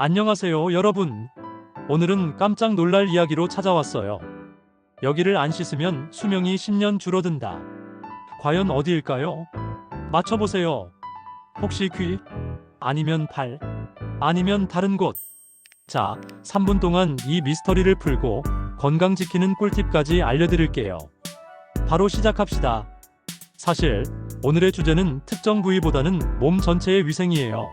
안녕하세요, 여러분. 오늘은 깜짝 놀랄 이야기로 찾아왔어요. 여기를 안 씻으면 수명이 10년 줄어든다. 과연 어디일까요? 맞춰보세요. 혹시 귀? 아니면 발? 아니면 다른 곳? 자, 3분 동안 이 미스터리를 풀고 건강 지키는 꿀팁까지 알려드릴게요. 바로 시작합시다. 사실, 오늘의 주제는 특정 부위보다는 몸 전체의 위생이에요.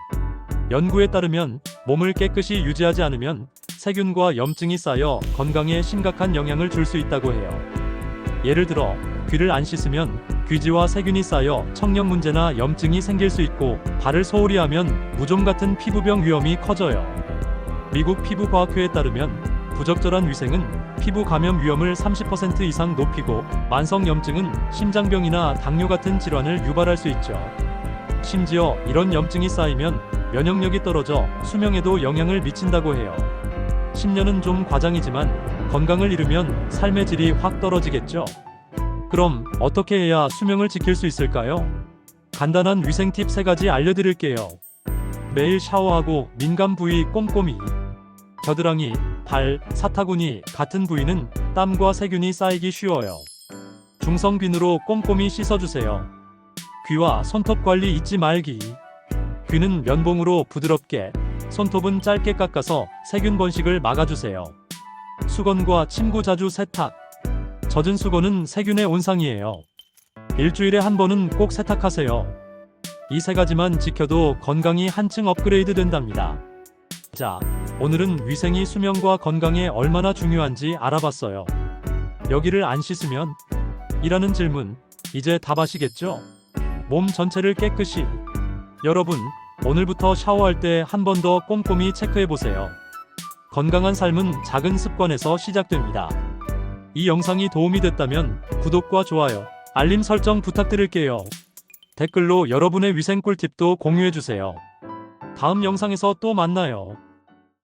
연구에 따르면 몸을 깨끗이 유지하지 않으면 세균과 염증이 쌓여 건강에 심각한 영향을 줄 수 있다고 해요. 예를 들어 귀를 안 씻으면 귀지와 세균이 쌓여 청력 문제나 염증이 생길 수 있고 발을 소홀히 하면 무좀 같은 피부병 위험이 커져요. 미국 피부과학회에 따르면 부적절한 위생은 피부 감염 위험을 30% 이상 높이고 만성 염증은 심장병이나 당뇨 같은 질환을 유발할 수 있죠. 심지어 이런 염증이 쌓이면 면역력이 떨어져 수명에도 영향을 미친다고 해요. 10년은 좀 과장이지만 건강을 잃으면 삶의 질이 확 떨어지겠죠. 그럼 어떻게 해야 수명을 지킬 수 있을까요? 간단한 위생 팁 3가지 알려드릴게요. 매일 샤워하고 민감 부위 꼼꼼히. 겨드랑이, 발, 사타구니 같은 부위는 땀과 세균이 쌓이기 쉬워요. 중성비누로 꼼꼼히 씻어주세요. 귀와 손톱 관리 잊지 말기. 귀는 면봉으로 부드럽게, 손톱은 짧게 깎아서 세균 번식을 막아주세요. 수건과 침구 자주 세탁. 젖은 수건은 세균의 온상이에요. 일주일에 한 번은 꼭 세탁하세요. 이 세 가지만 지켜도 건강이 한층 업그레이드 된답니다. 자, 오늘은 위생이 수명과 건강에 얼마나 중요한지 알아봤어요. 여기를 안 씻으면? 이라는 질문, 이제 답 아시겠죠? 몸 전체를 깨끗이. 여러분, 오늘부터 샤워할 때 한 번 더 꼼꼼히 체크해 보세요. 건강한 삶은 작은 습관에서 시작됩니다. 이 영상이 도움이 됐다면 구독과 좋아요, 알림 설정 부탁드릴게요. 댓글로 여러분의 위생 꿀팁도 공유해 주세요. 다음 영상에서 또 만나요.